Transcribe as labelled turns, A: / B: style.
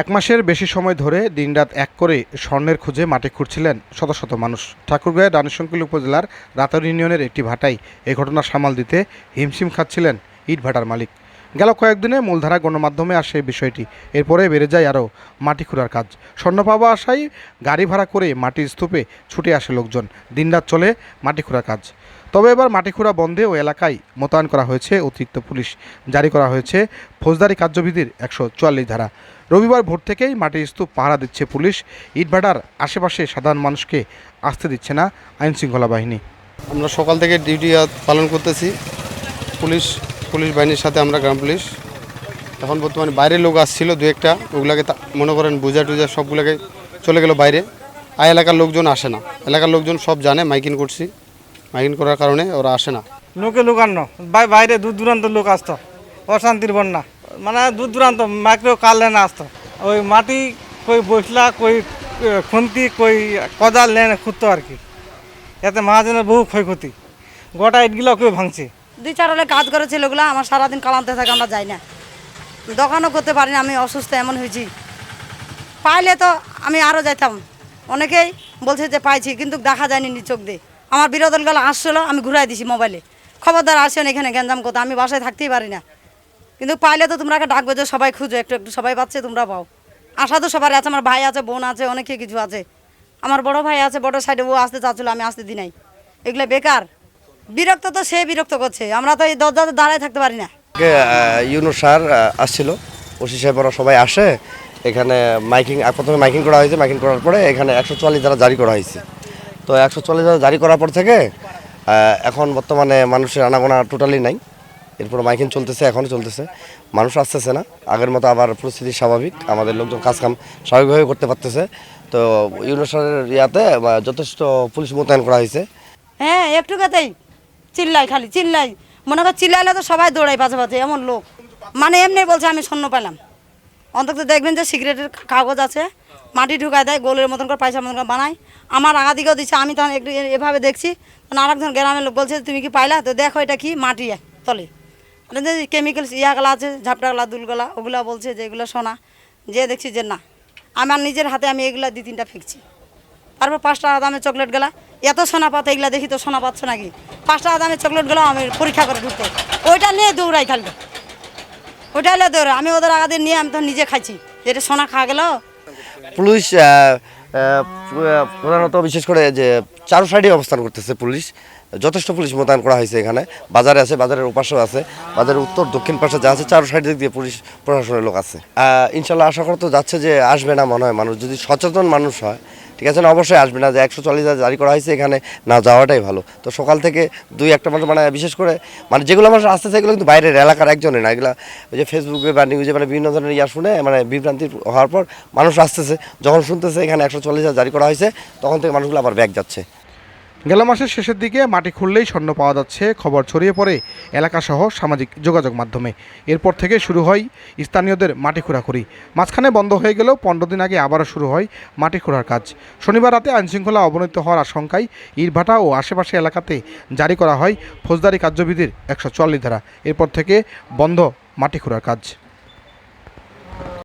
A: এক মাসের বেশি সময় ধরে দিনরাত এক করে স্বর্ণের খুঁজে মাটি খুঁড়ছিলেন শত শত মানুষ। ঠাকুরগাঁয়ের রানীশঙ্কিল উপজেলার রাতার ইউনিয়নের একটি ভাটায় এ ঘটনা সামাল দিতে হিমশিম খাচ্ছিলেন ইট ভাটার মালিক। গেল কয়েকদিনে মূলধারা গণমাধ্যমে আসে বিষয়টি। এরপরে বেড়ে যায় আরও মাটি খুঁড়ার কাজ। স্বর্ণ পাওয়া আশায় গাড়ি ভাড়া করে মাটির স্তূপে ছুটে আসে লোকজন। দিনরাত চলে মাটি খুঁড়ার কাজ। তবে এবার মাটি খুঁড়া বন্ধে ও এলাকায় মোতায়েন করা হয়েছে অতিরিক্ত পুলিশ। জারি করা হয়েছে ফৌজদারি কার্যবিধির একশো চুয়াল্লিশ ধারা। রবিবার ভোর থেকেই মাটির স্তূপ পাহারা দিচ্ছে পুলিশ। ইটভাটার আশেপাশে সাধারণ মানুষকে আসতে দিচ্ছে না আইনশৃঙ্খলা বাহিনী।
B: আমরা সকাল থেকে ডিউটি পালন করতেছি। পুলিশ পুলিশ বাহিনীর সাথে আমরা গ্রাম পুলিশ। এখন বর্তমানে বাইরের লোক আসছিল দু একটা, ওগুলাকে মনে করেন বুঝা টুজা সবগুলোকে চলে গেল বাইরে। আর এলাকার লোকজন আসে না। এলাকার লোকজন সব জানে, মাইকিং করছি। মাইকিং করার কারণে ওরা আসে না।
C: লোকে লুকানো বাই- বাইরে দূর দূরান্ত লোক আসতো। অশান্তির বন্যা। মানে দূর দূরান্ত, মাইক্রো কালে না আসতো। ওই মাটি কই বসলা, কই খুন্তি, কই কদাল লেন খুঁজতো আর কি। এতে মহাজনের বহু ক্ষয়ক্ষতি। গোটা ইটগুলো কেউ ভাঙছে।
D: দুই চার হলে কাজ করে ছেলেগুলো, আমার সারাদিন কালান্তে থাকে, আমরা যাই না। দোকানও করতে পারি না, আমি অসুস্থ, এমন হয়েছি। পাইলে তো আমি আরও যাইতাম। অনেকেই বলছে যে পাইছি, কিন্তু দেখা যায়নি নি চোখ দিয়ে। আমার বিরোধী গেল আসছিল আমি ঘুরাই দিছি মোবাইলে। খবরদার আসেন এখানে গ্যাঞ্জাম করতে, আমি বাসায় থাকতেই পারি না। কিন্তু পাইলে তো তোমরা ডাকবে যে সবাই খুঁজো, একটু একটু সবাই পাচ্ছে, তোমরা পাও। আশা তো সবার আছে, আমার ভাই আছে, বোন আছে, অনেকে কিছু আছে। আমার বড় ভাই আছে, বড় সাইডে ও আসতে চাচ্ছিল, আমি আসতে দিই নাই। এগুলো বেকার। বিরক্ত তো সে বিরক্ত করছে। আমরা তো এই দরজাতে দাঁড়ায় থাকতে পারি না।
E: ইউনো স্যার আসছিল। ওসি সাহেব ওরা সবাই আসে। এখানে মাইকিং প্রথমে মাইকিং করা হয়েছে। মাইকিং করার পরে এখানে একশো চুয়াল্লিশ দ্বারা জারি করা হয়েছে। তো একশো চুয়াল্লিশ দ্বারা জারি করার পর থেকে এখন বর্তমানে মানুষের আনাগোনা টোটালি নাই। এরপর মাইকিং চলতেছে এখনও চলতেছে। মানুষ আসতেছে না। আগের মতো আবার পরিস্থিতি স্বাভাবিক। আমাদের লোকজন কাজকাম স্বাভাবিকভাবে করতে পারতেছে। তো ইউনো স্যারের ইয়াতে যথেষ্ট পুলিশ মোতায়েন করা হয়েছে।
D: হ্যাঁ একটু কথাই। চিল্লাই খালি, চিল্লাই। মনে কর চিল্লাইলে তো সবাই দৌড়াই পাশে পাশে এমন লোক। মানে এমনি বলছে, আমি স্বর্ণ পেলাম অন্তত দেখবেন যে সিগারেটের কাগজ আছে, মাটি ঢুকায় দেয়, গোলের মতন করে পয়সা মতন করে বানায়। আমার আগা দিকেও দিচ্ছে আমি তখন একটু এভাবে দেখছি। তখন আরেকজন গ্রামের লোক বলছে, তুমি কি পাইলা? তো দেখো এটা কি, মাটি তলে। যে কেমিক্যালস ইয়াগুলা আছে, ঝাপটাগুলা, দুলগুলা, ওগুলা বলছে যে এগুলো সোনা। যে দেখছি যে না। আমার নিজের হাতে আমি এগুলা দুই তিনটা ফেঁকছি। তারপর পাঁচ টাকা দামের চকলেট গেলা। এত সোনা পাতা এগুলা দেখি তো সোনা পাচ্ছ নাকি? পাঁচ টাকা দামের চকলেট গেলাম আমি পরীক্ষা করে ঢুকতে ওইটা নিয়ে দৌড়াই খালি। ওইটা হলে দৌড়। আমি ওদের আগাদের নিয়ে আমি তো নিজে খাইছি। এটা সোনা খাওয়া গেল।
E: পুলিশ প্রধানত বিশেষ করে যে চারো সাইডে অবস্থান করতেছে পুলিশ। যথেষ্ট পুলিশ মোতায়েন করা হয়েছে এখানে। বাজারে আছে, বাজারের উপাসও আছে। বাজারের উত্তর, দক্ষিণ পাশে যা আছে চারো সাইড দিয়ে পুলিশ, প্রশাসনের লোক আছে। ইনশাল্লাহ আশা করতে যাচ্ছে যে আসবে না মনে হয় মানুষ। যদি সচেতন মানুষ হয়, ঠিক আছে না? অবশ্যই আসবে না। যে একশো চল্লিশ হাজার জারি করা হয়েছে এখানে, না যাওয়াটাই ভালো। তো সকাল থেকে দুই একটা মানুষ মানে বিশেষ করে মানে যেগুলো মানুষ আসতেছে, এগুলো কিন্তু বাইরের এলাকার একজনে না। এগুলো ওই যে ফেসবুকে বা নিউজে মানে বিভিন্ন ধরনের ইয়া শুনে মানে বিভ্রান্তি হওয়ার পর মানুষ আসতেছে। যখন শুনতেছে এখানে একশো চল্লিশ হাজার জারি করা হয়েছে, তখন থেকে মানুষগুলো আবার ব্যাগ যাচ্ছে।
A: গেল মাসের শেষের দিকে মাটি খুললেই স্বর্ণ পাওয়া যাচ্ছে, খবর ছড়িয়ে পড়ে এলাকাসহ সামাজিক যোগাযোগ মাধ্যমে। এরপর থেকে শুরু হয় স্থানীয়দের মাটি খোঁড়াখুড়ি। মাঝখানে বন্ধ হয়ে গেলেও পনেরো দিন আগে আবারও শুরু হয় মাটি খোঁড়ার কাজ। শনিবার রাতে আইনশৃঙ্খলা অবনতি হওয়ার আশঙ্কায় ইটভাটা ও আশেপাশে এলাকাতে জারি করা হয় ফৌজদারি কার্যবিধির একশো চুয়াল্লিশ ধারা। এরপর থেকে বন্ধ মাটি খোঁড়ার কাজ।